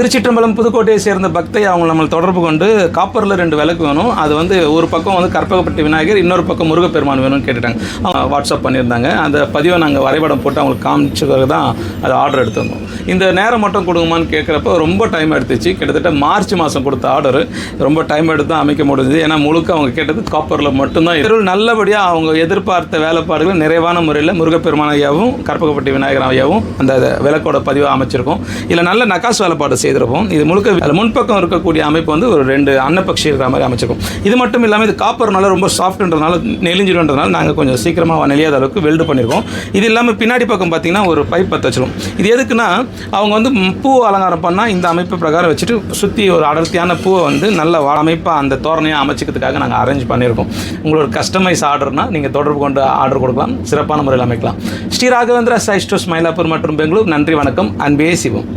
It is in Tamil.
திருச்சிற்றம்பலம் புதுக்கோட்டையை சேர்ந்த பக்தை அவங்க நம்மளை தொடர்பு கொண்டு காப்பரில் ரெண்டு விளக்கு வேணும். அது வந்து ஒரு பக்கம் வந்து கற்பகப்பட்டி விநாயகர் இன்னொரு பக்கம் முருகப்பெருமான் வேணும்னு கேட்டுட்டாங்க. அவங்க வாட்ஸ்அப் பண்ணியிருந்தாங்க. அந்த பதிவை நாங்கள் வரைபடம் போட்டு அவங்களுக்கு காமிச்சதுக்கு தான் அது ஆர்டர் எடுத்திருந்தோம் இந்த நேரம் மட்டும் கொடுங்கம்மான்னு கேட்குறப்ப ரொம்ப டைம் எடுத்துச்சு. கிட்டத்தட்ட மார்ச் மாதம் கொடுத்த ஆர்டர் ரொம்ப டைம் எடுத்து தான் அமைக்க முடிஞ்சது. ஏன்னா முழுக்க அவங்க கேட்டது காப்பரில் மட்டும்தான். இதில் நல்லபடியாக அவங்க எதிர்பார்த்த வேலைப்பாடுகள் நிறைவான முறையில் முருகப்பெருமான் ஐயாவும் கற்பகப்பட்டி விநாயகர் ஐயாவும் அந்த விளக்கோட பதிவை அமைச்சிருக்கோம். இதில் நல்ல நகாஸ் வேலைப்பாடு செய்யும் செய்திருப்போம். இது முழுக்க அதில் முன்பக்கம் இருக்கக்கூடிய அமைப்பு வந்து ஒரு ரெண்டு அன்னப்பக்ஷி இருக்கிற மாதிரி அமைச்சிருக்கும். இது மட்டும் இல்லாமல் இது காப்பர்னால ரொம்ப சாஃப்ட்ன்றதுனால நெலிஞ்சிடுன்றதுனால நாங்கள் கொஞ்சம் சீக்கிரமாக நெளியாத அளவுக்கு வெல்டு பண்ணியிருக்கோம் இது இல்லாமல் பின்னாடி பக்கம் பார்த்தீங்கன்னா ஒரு பைப் பற்ற வச்சிடும் இது எதுக்குன்னா அவங்க வந்து பூ அலங்காரம் பண்ணால் இந்த அமைப்பு பிரகாரம் வச்சுட்டு சுற்றி ஒரு அடர்த்தியான பூவை வந்து நல்ல அமைப்பாக அந்த தோரணையாக அமைச்சிக்கிறதுக்காக நாங்கள் அரேஞ்ச் பண்ணியிருக்கோம் உங்களோட கஸ்டமைஸ் ஆர்டர்னா நீங்கள் தொடர்பு கொண்டு ஆர்டர் கொடுக்கலாம். சிறப்பான முறையில் அமைக்கலாம். ஸ்ரீ ராகவேந்திரா சைஸ்டோஸ் மயிலாப்பூர் மற்றும் பெங்களூர். நன்றி வணக்கம். அன்பே சிவம்.